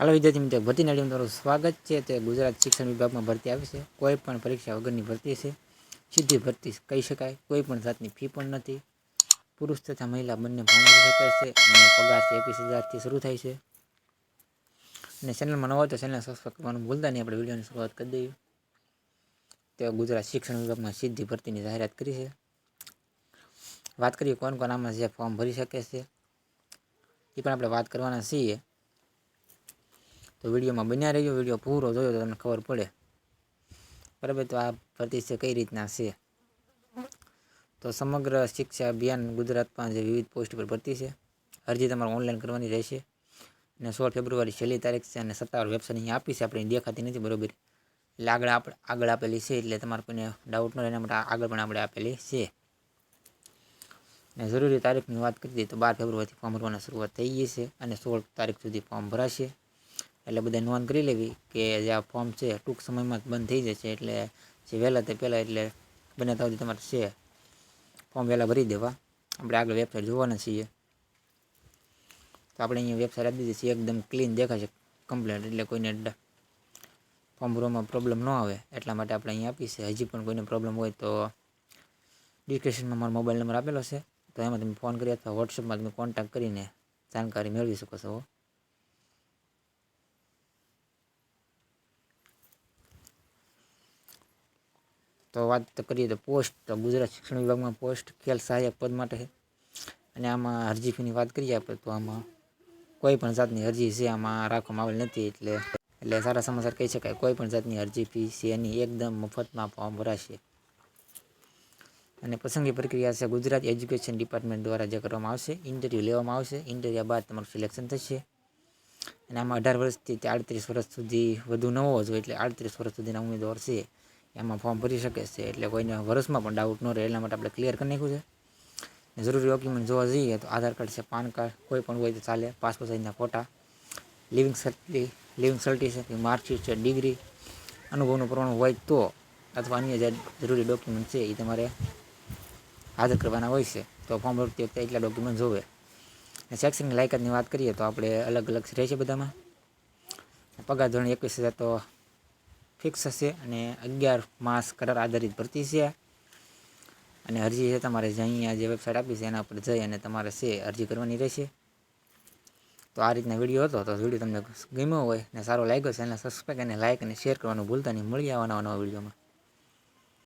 હાલો વિદ્યાર્થી મિત્રો, ભરતી નડીમાં તમારું સ્વાગત છે. તે ગુજરાત શિક્ષણ વિભાગમાં ભરતી આવી છે. કોઈ પણ પરીક્ષા વગરની ભરતી છે. સીધી ભરતી કહી શકાય. કોઈ પણ જાતની ફી પણ નથી. પુરુષ તથા મહિલા બંને ભરી છે અને પગાર છે એકવીસ હજારથી શરૂ થાય છે. અને ચેનલમાં ન હોય તો ચેનલ સબસ્ક્રાઈબ કરવાનું ભૂલતા નહીં. આપણે વિડીયોની શરૂઆત કરી દઈએ. તે ગુજરાત શિક્ષણ વિભાગમાં સીધી ભરતીની જાહેરાત કરી છે. વાત કરીએ કોણ કોણ આમાં જે ફોર્મ ભરી શકે છે. એ પણ આપણે વાત કરવાના છીએ. તો વિડીયોમાં બન્યા રહેજો. વીડિયો પૂરો જોયો તો તમને ખબર પડે. બરાબર? તો આ ભરતી છે કઈ રીતના છે? તો સમગ્ર શિક્ષા અભિયાન ગુજરાતમાં જે વિવિધ પોસ્ટ પર ભરતી છે, અરજી તમારે ઓનલાઈન કરવાની રહેશે. અને સોળ ફેબ્રુઆરી છેલ્લી તારીખ છે અને સત્તાવાર વેબસાઇટ અહીંયા આપી છે. આપણે દેખાતી નથી બરાબર. એટલે આગળ આપણે આગળ આપેલી છે એટલે તમારે કોઈને ડાઉટ ન રહે, એના માટે આગળ પણ આપણે આપેલી છે. અને જરૂરી તારીખની વાત કરી દઈએ તો બાર ફેબ્રુઆરીથી ફોર્મ ભરવાની શરૂઆત થઈ ગઈ છે અને સોળ તારીખ સુધી ફોર્મ ભરાશે. એટલે બધા નોંધ કરી લેવી કે જે આ ફોર્મ છે, ટૂંક સમયમાં બંધ થઈ જશે એટલે જે વહેલા તે પહેલાં એટલે બને ત્યાં તમારે છે ફોર્મ વહેલા ભરી દેવા. આપણે આગળ વેબસાઇટ જોવાના છીએ. તો આપણે અહીંયા વેબસાઇટ આપી દીધી છે, એકદમ ક્લીન દેખાશે કમ્પ્લેટ એટલે કોઈને ફોર્મ ભરવામાં પ્રોબ્લેમ ન આવે. એટલા માટે આપણે અહીંયા આપી છે. હજી પણ કોઈને પ્રોબ્લેમ હોય તો ડિસ્ક્રિપ્શનમાં મારો મોબાઈલ નંબર આપેલો છે. તો એમાં તમે ફોન કરી અથવા વોટ્સઅપમાં તમે કોન્ટેક્ટ કરીને જાણકારી મેળવી શકો છો. તો વાત તો કરીએ તો પોસ્ટ ગુજરાત શિક્ષણ વિભાગમાં પોસ્ટ ખેલ સહાયક પદ માટે છે. અને આમાં અરજી ફીની વાત કરીએ આપણે તો આમાં કોઈ પણ જાતની અરજી છે, આમાં રાખવામાં આવેલ નથી એટલે એટલે સારા સમાચાર કહી શકાય. કોઈ પણ જાતની અરજી ફી છે, એની એકદમ મફતમાં ફોર્મ ભરાશે. અને પસંદગી પ્રક્રિયા છે, ગુજરાત એજ્યુકેશન ડિપાર્ટમેન્ટ દ્વારા જે કરવામાં આવશે, ઇન્ટરવ્યૂ લેવામાં આવશે. ઇન્ટરવ્યૂ બાદ તમારું સિલેક્શન થશે. અને આમાં અઢાર વર્ષથી તે આડત્રીસ વર્ષ સુધી વધુ ન હોવો જોઈએ, એટલે આડત્રીસ વર્ષ સુધીના ઉમેદવાર છે. એમાં ફોર્મ ભરી શકે છે, એટલે કોઈને વર્ષમાં પણ ડાઉટ ન રહે એટલા માટે આપણે ક્લિયર કરી નાખ્યું છે. જરૂરી ડોક્યુમેન્ટ જોવા જઈએ તો આધાર કાર્ડ છે, પાન કાર્ડ, કોઈ પણ હોય તો ચાલે પાસપોર્ટ સાઇઝના ફોટા લિવિંગ સર્ટી લિવિંગ સર્ટિફિકેટ માર્કશીટ છે ડિગ્રી અનુભવનું પ્રમાણ હોય તો અથવા અન્ય જે જરૂરી ડોક્યુમેન્ટ છે એ તમારે હાજર કરવાના હોય છે. તો ફોર્મ ભરતી વખતે એટલા ડોક્યુમેન્ટ જોવે. અને શૈક્ષણિક લાયકાતની વાત કરીએ તો આપણે અલગ અલગ રહે છે બધામાં. પગાર ધોરણ એકવીસ હજાર તો ફિક્સ હશે અને અગિયાર માસ કરાર આધારિત ભરતી છે. અને અરજી છે તમારે જે અહીંયા જે વેબસાઇટ આપી છે એના પર જઈ અને તમારે છે અરજી કરવાની રહેશે. તો આ રીતના વીડિયો હતો. તો વીડિયો તમને ગમ્યો હોય ને સારો લાગ્યો છે, એને સબસ્ક્રાઈબ અને લાઇક અને શેર કરવાનું ભૂલતા નહીં. મળી આવવાના નવા વિડીયોમાં.